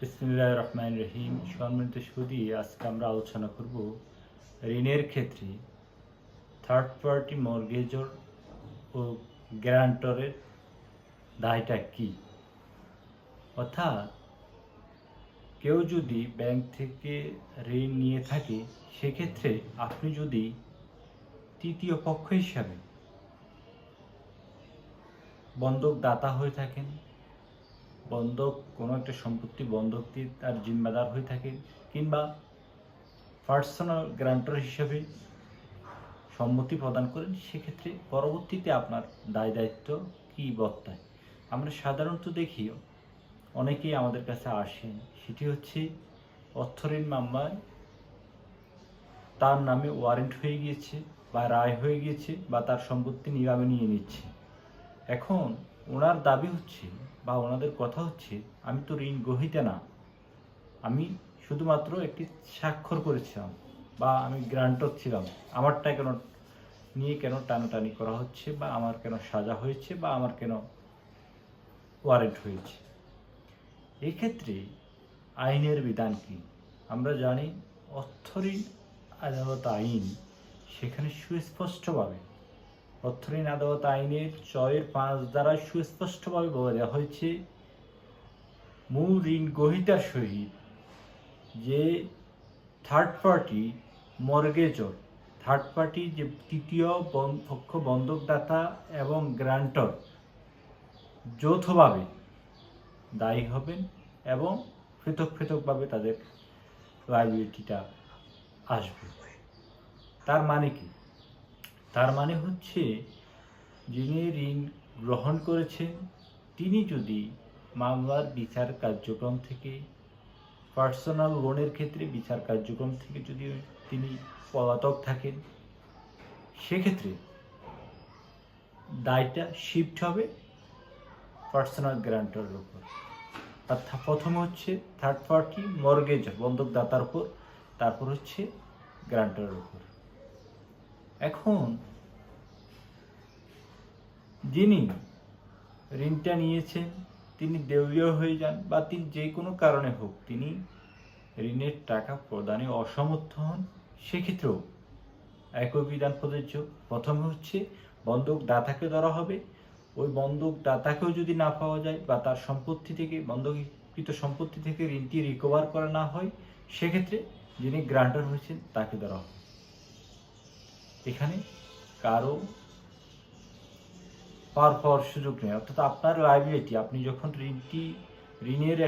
বিসমিল্লাহ রহমান রহিম। সম্মানিত সুদী আজকে আমরা আলোচনা করব ঋণের ক্ষেত্রে থার্ড পার্টি মর্গেজর ও গ্যারান্টরের দায়টা কি? অর্থাৎ কেউ যদি ব্যাংক থেকে ঋণ নিয়ে থাকে, সেক্ষেত্রে আপনি যদি তৃতীয় পক্ষ হিসাবে বন্ধক দাতা হয়ে থাকেন বন্ধক, কোনো একটা সম্পত্তি বন্ধক দিয়ে তার জিম্মাদার হয়ে থাকে কিংবা পার্সোনাল গ্রান্টার হিসেবে সম্মতি প্রদান করেন সেক্ষেত্রে পরবর্তীতে আপনার দায় দায়িত্ব কী বর্তায় আমরা সাধারণত দেখি, অনেকেই আমাদের কাছে আসেন, সেটি হচ্ছে অর্থঋণ মামলায় তার নামে ওয়ারেন্ট হয়ে গিয়েছে বা রায় হয়ে গিয়েছে বা তার সম্পত্তি নিলামে নিয়ে নিচ্ছে। এখন ওনার দাবি হচ্ছে বা ওনাদের কথা হচ্ছে, আমি তো ঋণ গ্রহিতা না। আমি শুধুমাত্র একটি স্বাক্ষর করেছিলাম বা আমি গ্রান্টর ছিলাম। আমারটা কেন নিয়ে কেন টানাটানি করা হচ্ছে বা আমার কেন সাজা হয়েছে বা আমার কেন ওয়ারেন্ট হয়েছে? এক্ষেত্রে আইনের বিধান কি? আমরা জানি অর্থ ঋণ আদালত আইন সেখানে সুস্পষ্টভাবে অর্থঋণ আদালত আইনের ছয়ের পাঁচ দ্বারা সুস্পষ্টভাবে বলে হয়েছে, মূল ঋণ গ্রহিতার সহিত যে third party mortgagor third party যে তৃতীয় পক্ষ বন্ধকদাতা এবং গ্রান্টর যৌথভাবে দায়ী হবেন এবং পৃথক পৃথকভাবে তাদের লাইবিলিটিটা আসবে। তার মানে কি? তার মানে হচ্ছে, যিনি ঋণ গ্রহণ করেছেন, তিনি যদি মামলার বিচার কার্যক্রম থেকে পার্সোনাল লোনের ক্ষেত্রে বিচার কার্যক্রম থেকে যদি তিনি পলাতক থাকেন, সেক্ষেত্রে দায়টা শিফট হবে পার্সোনাল গ্যারান্টারের উপর। অর্থাৎ প্রথম হচ্ছে থার্ড পার্টি মর্গেজ বন্ধকদাতার উপর, তারপর হচ্ছে গ্যারান্টারের উপর। এখন যিনি ঋণটা নিয়েছেন, তিনি দেউলিয়া হয়ে যান বা তিনি যে কোনো কারণে হোক, তিনি ঋণের টাকা প্রদানে অসমর্থ হন, সেক্ষেত্রেও একই বিধান প্রযোজ্য। প্রথমে হচ্ছে বন্ধক দাতাকে ধরা হবে। ওই বন্ধক দাতাকেও যদি না পাওয়া যায় বা তার সম্পত্তি থেকে, বন্ধকীকৃত সম্পত্তি থেকে ঋণটি রিকভার করা না হয়, সেক্ষেত্রে যিনি গ্রান্টার হয়েছেন, তাকে ধরা হবে। এখানে কারও পার পাওয়ার সুযোগ নেই। অর্থাৎ আপনার লাইবিলিটি আপনি যখন ঋণটি ঋণের